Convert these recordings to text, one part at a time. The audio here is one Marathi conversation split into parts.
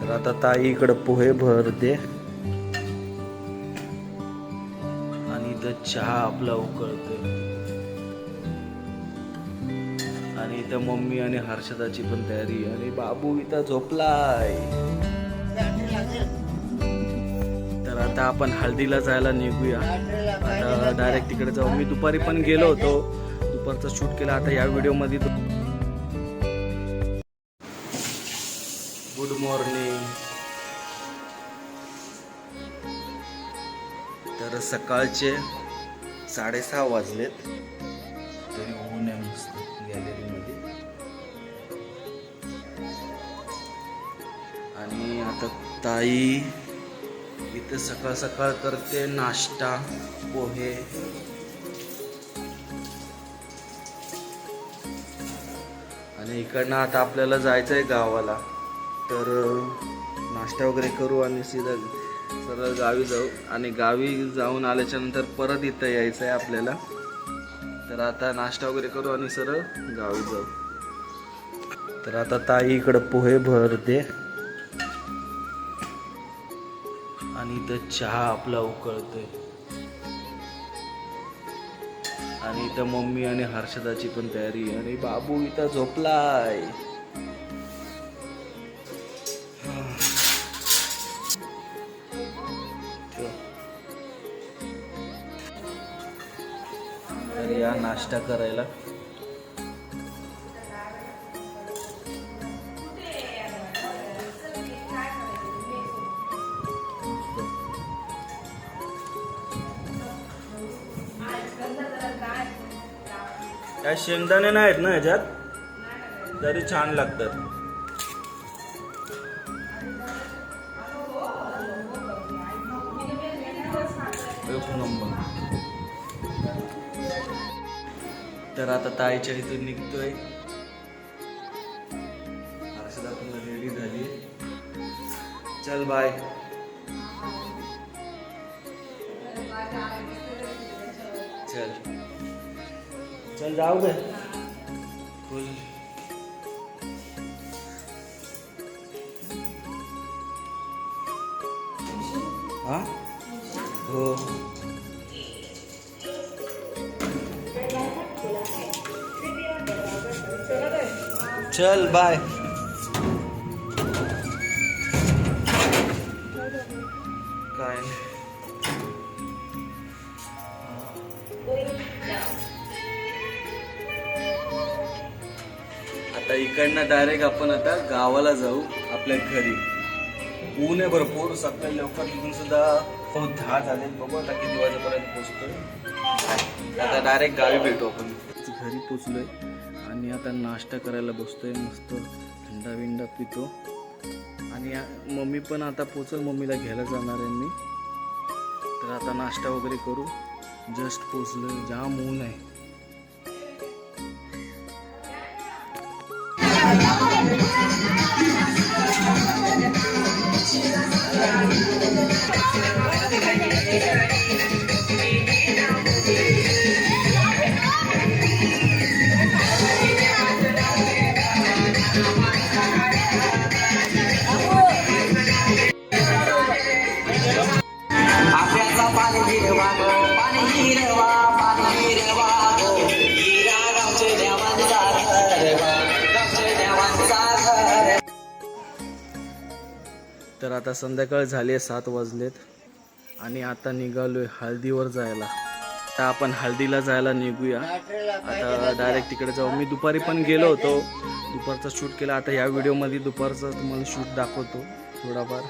तर आता ताई इकडं पोहे भरते. आणि इथं चहा आपला उकळतोय. आणि इथं मम्मी आणि हर्षदाची पण तयारी आणि बाबू इथं झोपलाय. तर आता आपण हळदीला जायला निघूया. आता डायरेक्ट तिकडे जाऊ मी दुपारी पण गेलो होतो. दुपारचा शूट केला. आता या व्हिडिओमध्ये गुड मॉर्निंग तर सकाळचे साडेसहा वाजलेत. तरी आहे मस्त गॅलरीमध्ये. आणि आता ताई इथे सकाळ सकाळ करते नाश्ता पोहे. आणि इकडनं आता आपल्याला जायचं आहे गावाला. तर नाश्ता वगैरे करू आणि सीधा सरळ गावी जाऊ. आणि गावी जाऊन आल्याच्यानंतर परत इथं यायचं आहे आपल्याला. तर आता नाश्ता वगैरे करू आणि सरळ गावी जाऊ. तर आता ताई इकडं पोहे भरते. आणि इथं चहा आपला उकळतोय. आणि इथं मम्मी आणि हर्षदाची पण तयारी आणि बाबू इथं झोपलाय. या नाश्ता करायला. काय शेंगदाणे नाहीत ना ह्याच्यात? तरी छान लागतात. तर आता ताईच्या इथून निघतोय. रेडी झाली चल बाय चल. चल जाऊ दे खुल हा हो चल बाय काय आता इकडनं डायरेक्ट आपण आता गावाला जाऊ आपल्या घरी. ऊन आहे भरपूर सकाळी लवकर तिथून सुद्धा हो दहा झाले. बघू आता किती वाजेपर्यंत पोचतोय आता डायरेक्ट गावी भेटू आपण. घरी पोचलोय आणि आता नाश्ता करायला बसतोय मस्त थंडा विंडा पितो. आणि मम्मी पण आता पोचल मम्मीला घ्यायला जाणार आहे मी. तर आता नाश्ता वगैरे करू. जस्ट पोचलोय जाम ऊन आहे. तर आता संध्याकाळ झाली आहे सात वाजलेत. आणि आता निघालोय हळदीवर जायला. आता आपण हळदीला जायला निघूया. आता डायरेक्ट तिकडे जाऊ. मी दुपारी पण गेलो होतो. दुपारचा शूट केला. आता या व्हिडिओमध्ये दुपारचा तुम्हाला शूट दाखवतो थोडाफार.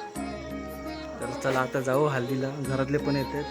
तर चला आता जाऊ हळदीला. घरातले पण येतात.